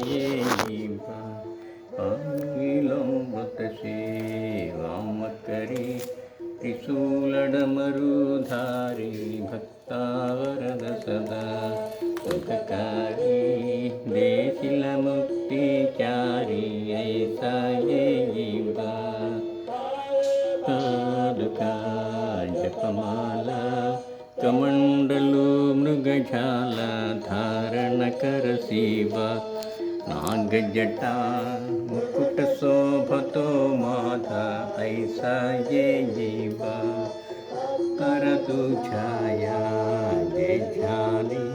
సాయేవ వామకరి త్రిశూలడమరుధారి భక్తావరద సదా సుఖకారి దేశిల ముక్తిచారి ఐసాయేవ పాదుకా జపమాల కమండలు మృగజాల ధారణ नागजटा मुकुटशोभतो माता ऐसा ये जीव करतु छाया जय जानी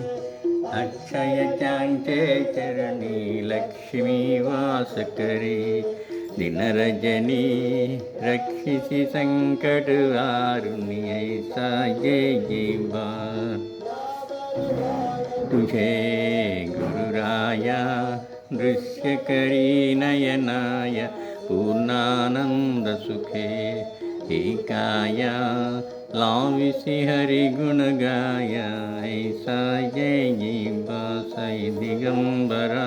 अक्षय जाञ्जे चरणी लक्ष्मीवासकरे दिनरजनी रक्षिसि सङ्कटवारुण्यै सा जय जीवा तुझे गुरुराया दृश्यकरी नयनाय पूर्णानन्दसुखे एकाया लाविसि हरिगुणगाय ऐसा जय जीवासै दिगम्बरा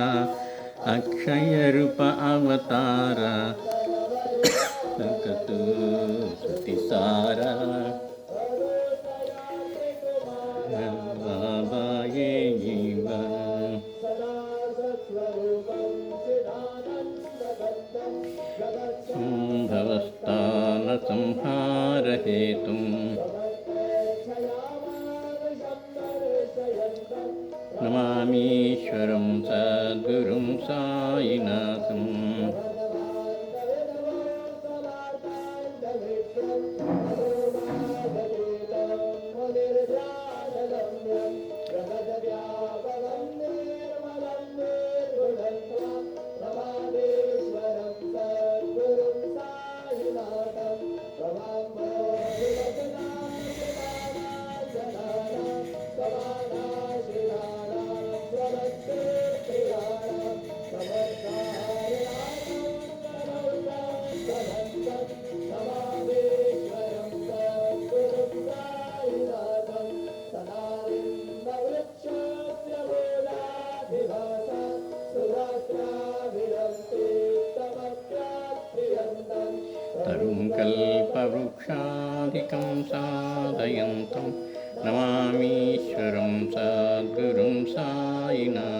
अक्षयरूप अवतार सकतु भवस्थानसंहारहेतुम् नमामीश्वरं सद्गुरुं सायिनाथम् तरुं कल्पवृक्षादिकं साधयन्तं नमामीश्वरं सद्गुरुं सायिनाथम्